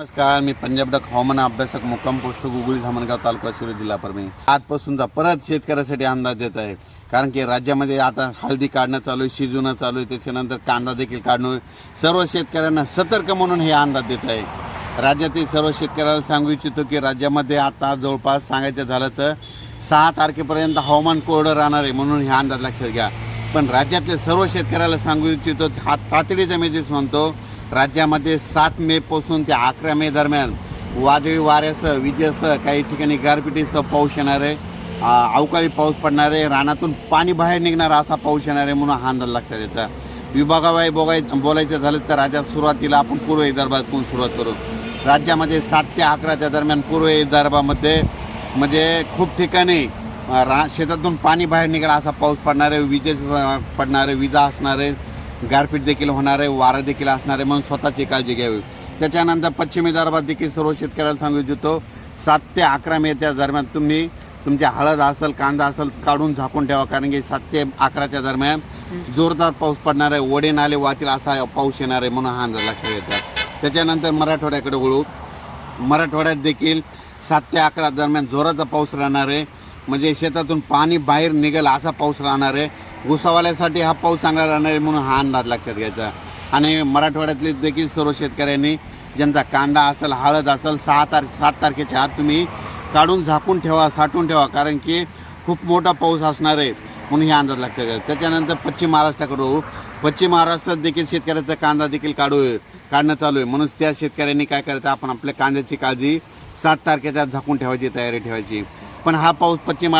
नमस्कार मी पंजाब डक हवामान अभ्यासक मुक्काम पोस्ट गुगुळी धामणगाव तालुका शिरोळ जिल्हा परभणी. आजपासूनचा परत शेतकऱ्यासाठी अंदाज देत आहे कारण की राज्यामध्ये आता हळदी काढणं चालू आहे शिजवणं चालू आहे त्याच्यानंतर कांदा देखील काढणं सर्व शेतकऱ्यांना सतर्क म्हणून हे अंदाज देत आहे राज्यातील सर्व शेतकऱ्याला सांगू इच्छितो की राज्यामध्ये आता जवळपास सांगायचं झालं तर सहा तारखेपर्यंत हवामान कोरडं राहणार आहे म्हणून हे अंदाज लक्षात घ्या. पण राज्यातल्या सर्व शेतकऱ्याला सांगू इच्छितो हा तातडीचा मेसेज म्हणतो राज्यामध्ये सात मे पासून ते अकरा मे दरम्यान वादळी वाऱ्यासह विजेसह काही ठिकाणी गारपिटीसह पाऊस येणार आहे. अवकाळी पाऊस पडणार आहे. रानातून पाणी बाहेर निघणार असा पाऊस येणार आहे म्हणून हा अंदाज लक्षात येतात विभागाबाई बोगाय बोलायचं झालं तर राज्यात सुरुवातीला आपण पूर्व विदर्भातून सुरुवात करू. राज्यामध्ये सात ते अकराच्या दरम्यान पूर्व विदर्भामध्ये म्हणजे खूप ठिकाणी रा शेतातून पाणी बाहेर निघाला असा पाऊस पडणार आहे. विजेचा पडणार आहे. विजा असणार आहे. गारपीट देखील होणार आहे वारं देखील असणार आहे म्हणून स्वतःची काळजी घ्यावी. त्याच्यानंतर पश्चिम विदर्भात देखील सर्व शेतकऱ्याला सांगू इच्छितो सात ते अकरा मे त्या दरम्यान तुम्ही तुमच्या हळद असेल कांदा असेल काढून झाकून ठेवा कारण की सात ते अकराच्या दरम्यान जोरदार पाऊस पडणार आहे ओढे नाले वाहतील असा पाऊस येणार आहे म्हणून हा अंदाज लक्षात येतात त्याच्यानंतर मराठवाड्याकडे वळू. मराठवाड्यात देखील सात ते अकरा दरम्यान जोराचा पाऊस राहणार आहे. म्हणजे शेतातून पाणी बाहेर निघेल असा पाऊस राहणार आहे. घुसावाल्यासाठी हा पाऊस चांगला राहणार आहे म्हणून हा अंदाज लक्षात घ्यायचा. आणि मराठवाड्यातले देखील सर्व शेतकऱ्यांनी ज्यांचा कांदा असेल हळद असेल सहा तार सात तारखेच्या आत तुम्ही काढून झाकून ठेवा साठवून ठेवा कारण की खूप मोठा पाऊस असणार आहे म्हणून हे अंदाज लक्षात घ्यायचा. त्याच्यानंतर पश्चिम महाराष्ट्राकडे पश्चिम महाराष्ट्रात देखील शेतकऱ्याचा कांदा देखील काढू काढणं चालू आहे. म्हणून त्या शेतकऱ्यांनी काय करायचं? आपण आपल्या कांद्याची काळजी सात तारखेच्या आत झाकून ठेवायची तयारी ठेवायची. पण हा पाऊस पश्चिम